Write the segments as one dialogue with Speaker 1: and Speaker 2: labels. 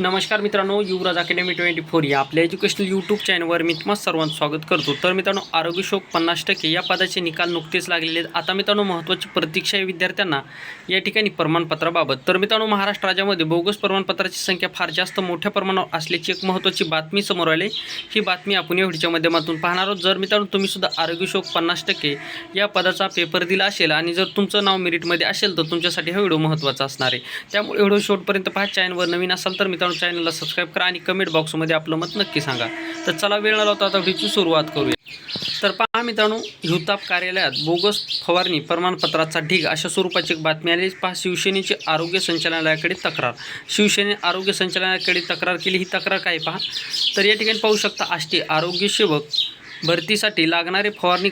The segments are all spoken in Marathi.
Speaker 1: नमस्कार मित्रांनो युवराज अकॅडमी ट्वेंटी फोर या आपल्या एज्युकेशनल यूट्यूब चॅनलवर मी तुम्हाला सर्वांचं स्वागत करतो. तर मित्रांनो आरोग्य शोक पन्नास टक्के या पदाचे निकाल नुकतेच लागलेले आहेत. आता मित्रांनो महत्त्वाची प्रतीक्षा आहे विद्यार्थ्यांना या ठिकाणी प्रमाणपत्राबाबत. तर मित्रांनो महाराष्ट्र राज्यामध्ये बोगस प्रमाणपत्राची संख्या फार जास्त मोठ्या प्रमाणावर असल्याची एक महत्त्वाची बातमी समोर आली ही बातमी आपण या व्हिडिओच्या माध्यमातून पाहणार आहोत. जर मित्रांनो तुम्ही सुद्धा आरोग्य शोक पन्नास टक्के या पदाचा पेपर दिला असेल आणि जर तुमचं नाव मेरिटमध्ये असेल तर तुमच्यासाठी हा व्हिडिओ महत्त्वाचा असणार आहे. त्यामुळे व्हिडिओ शेवटपर्यंत पहा. चॅनलवर नवीन असाल तर मित्रांनो चॅनलला सबस्क्राईब करा आणि कमेंट बॉक्समध्ये आपलं मत नक्की सांगा. तर चला वेळ न लावता आता व्हिडिओची सुरुवात करूया. तर पहा मित्रांनो हिवताप कार्यालयात बोगस फवारणी प्रमाणपत्राचा ढीग अशा स्वरूपाची एक बातमी आली. पहा शिवसेनेची आरोग्य संचालनालयाकडे तक्रार. शिवसेने आरोग्य संचालनालयाकडे तक्रार केली. ही तक्रार काय पहा? तर या ठिकाणी पाहू शकता आष्टी आरोग्य सेवक भरतीसाठी लागणारे फवारणी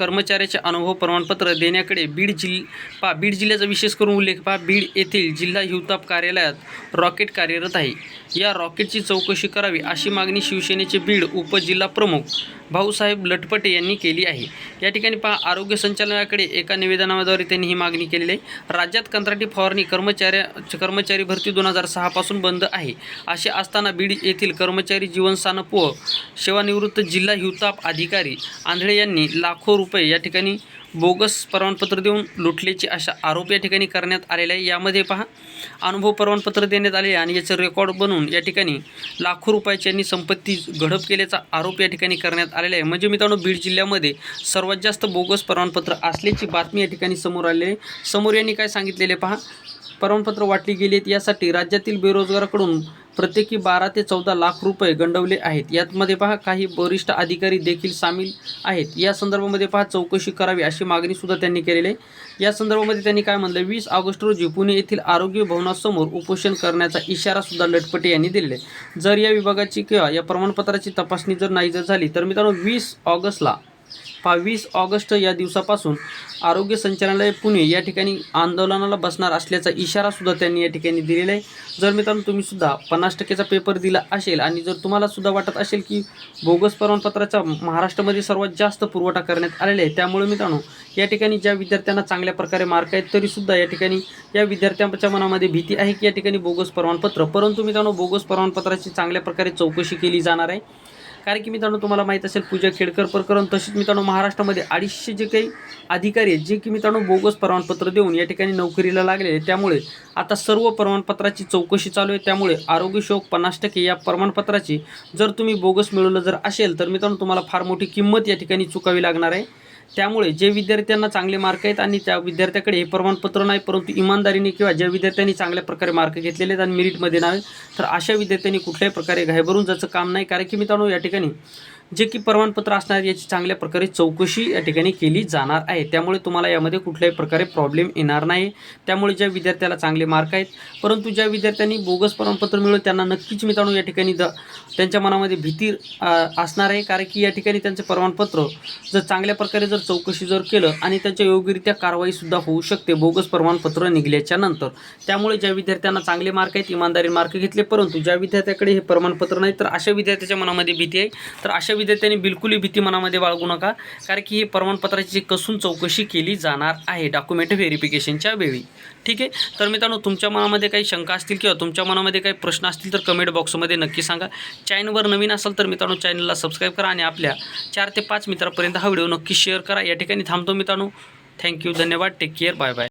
Speaker 1: कर्मचाऱ्याचे अनुभव प्रमाणपत्र देण्याकडे बीड जिल पा बीड जिल्ह्याचा विशेष करून उल्लेख पहा बीड येथील जिल्हा हिवताप कार्यालयात रॉकेट कार्यरत आहे. या रॉकेटची चौकशी करावी अशी मागणी शिवसेनेचे बीड उपजिल्हा प्रमुख भाऊसाहेब लटपटे यांनी केली आहे. या ठिकाणी पहा आरोग्य संचालनाकडे एका निवेदनाद्वारे त्यांनी ही मागणी केलेली आहे. राज्यात कंत्राटी फवारणी कर्मचाऱ्या कर्मचारी भरती दोन हजार सहापासून बंद आहे. असे असताना बीड येथील कर्मचारी जीवनसानं पोह सेवानिवृत्त जिल्हा हिवताप अधिकारी आंधळे यांनी लाखो रुपये या ठिकाणी बोगस प्रमाणपत्र देऊन लुटल्याचे अशा आरोप या ठिकाणी करण्यात आलेले आहे. यामध्ये पहा अनुभव प्रमाणपत्र देण्यात आले आणि याचं रेकॉर्ड बनवून या ठिकाणी लाखो रुपयाची यांनी संपत्ती घडप केल्याचा आरोप या ठिकाणी करण्यात आलेला आहे. म्हणजे मित्रांनो बीड जिल्ह्यामध्ये सर्वात जास्त बोगस प्रमाणपत्र असल्याची बातमी या ठिकाणी समोर आलेली आहे. समोर यांनी काय सांगितलेले पहा प्रमाणपत्र वाटली गेली आहेत. यासाठी राज्यातील बेरोजगाराकडून प्रत्येकी बारा ते चौदा लाख रुपये गंडवले आहेत. यातमध्ये पहा काही वरिष्ठ अधिकारी देखील सामील आहेत. या संदर्भामध्ये पहा चौकशी करावी अशी मागणी सुद्धा त्यांनी केलेली आहे. या संदर्भामध्ये त्यांनी काय म्हणलं? वीस ऑगस्ट रोजी पुणे येथील आरोग्य भवनासमोर उपोषण करण्याचा इशारा सुद्धा लटपटे यांनी दिलेला आहे. जर या विभागाची किंवा या प्रमाणपत्राची तपासणी जर नाही जर झाली तर मित्रांनो वीस ऑगस्टला बावीस ऑगस्ट या दिवसापासून आरोग्य संचालनालय पुणे या ठिकाणी आंदोलनाला बसणार असल्याचा इशारा सुद्धा त्यांनी या ठिकाणी दिलेला आहे. जर मित्रांनो तुम्ही सुद्धा पन्नास टक्केचा पेपर दिला असेल आणि जर तुम्हाला सुद्धा वाटत असेल की बोगस प्रमाणपत्राचा महाराष्ट्रामध्ये सर्वात जास्त पुरवठा करण्यात आलेला आहे त्यामुळे मित्रांनो या ठिकाणी ज्या विद्यार्थ्यांना चांगल्या प्रकारे मार्क आहेत तरीसुद्धा या ठिकाणी या विद्यार्थ्यांच्या मनामध्ये भीती आहे की या ठिकाणी बोगस प्रमाणपत्र परंतु मित्रांनो बोगस प्रमाणपत्राची चांगल्या प्रकारे चौकशी केली जाणार आहे. कारण की मित्रांनो तुम्हाला माहीत असेल पूजा खेडकर प्रकरण तसेच मित्रांनो महाराष्ट्रामध्ये अडीचशे जे काही अधिकारी आहेत जे की मित्रांनो बोगस प्रमाणपत्र देऊन या ठिकाणी नोकरीला लागलेले आहेत. त्यामुळे आता सर्व प्रमाणपत्राची चौकशी चालू आहे त्यामुळे आरोग्य शोक पन्नास टक्के या प्रमाणपत्राची जर तुम्ही बोगस मिळवलं जर असेल तर मित्रांनो तुम्हाला फार मोठी किंमत या ठिकाणी चुकावी लागणार आहे त्यामुळे जे विद्यार्थ्यांना चांगले मार्क आहेत आणि त्या विद्यार्थ्याकडे हे प्रमाणपत्र नाही परंतु इमानदारीने किंवा ज्या विद्यार्थ्यांनी चांगल्या प्रकारे मार्क घेतलेले आहेत आणि मेरिटमध्ये नावे तर अशा विद्यार्थ्यांनी कुठल्याही प्रकारे घायभरून जायचं काम नाही. कारण की मित्रांनो या ठिकाणी जे की प्रमाणपत्र असणार याची चांगल्या प्रकारे चौकशी या ठिकाणी केली जाणार आहे. त्यामुळे तुम्हाला यामध्ये कुठल्याही प्रकारे प्रॉब्लेम येणार नाही. त्यामुळे ज्या विद्यार्थ्याला चांगले मार्क आहेत परंतु ज्या विद्यार्थ्यांनी बोगस प्रमाणपत्र मिळवलं त्यांना नक्कीच मित्रांनो या ठिकाणी द त्यांच्या मनामध्ये भीती असणार आहे. कारण की या ठिकाणी त्यांचे प्रमाणपत्र जर चांगल्या प्रकारे जर चौकशी जर केलं आणि त्यांच्या योग्यरित्या कारवाईसुद्धा होऊ शकते बोगस प्रमाणपत्र निघल्याच्या नंतर. त्यामुळे ज्या विद्यार्थ्यांना चांगले मार्क आहेत इमानदारी मार्क घेतले परंतु ज्या विद्यार्थ्याकडे हे प्रमाणपत्र नाही तर अशा विद्यार्थ्याच्या मनामध्ये भीती आहे. तर अशा विद्यार्थ्यांनी बिलकुलही भीती मनामध्ये बाळगू नका कारण की ही प्रमाणपत्राची कसून चौकशी केली जाणार आहे डॉक्युमेंट व्हेरिफिकेशनच्या वेळी. ठीक आहे? तर मित्रांनो तुमच्या मनामध्ये काही शंका असतील किंवा तुमच्या मनामध्ये काही प्रश्न असतील तर कमेंट बॉक्समध्ये नक्की सांगा. चॅनलवर नवीन असाल तर मित्रांनो चॅनलला सबस्क्राईब करा आणि आपल्या चार ते पाच मित्रांपर्यंत हा व्हिडिओ नक्की शेअर करा. या ठिकाणी थांबतो मित्रांनो. थँक्यू धन्यवाद. Take care bye bye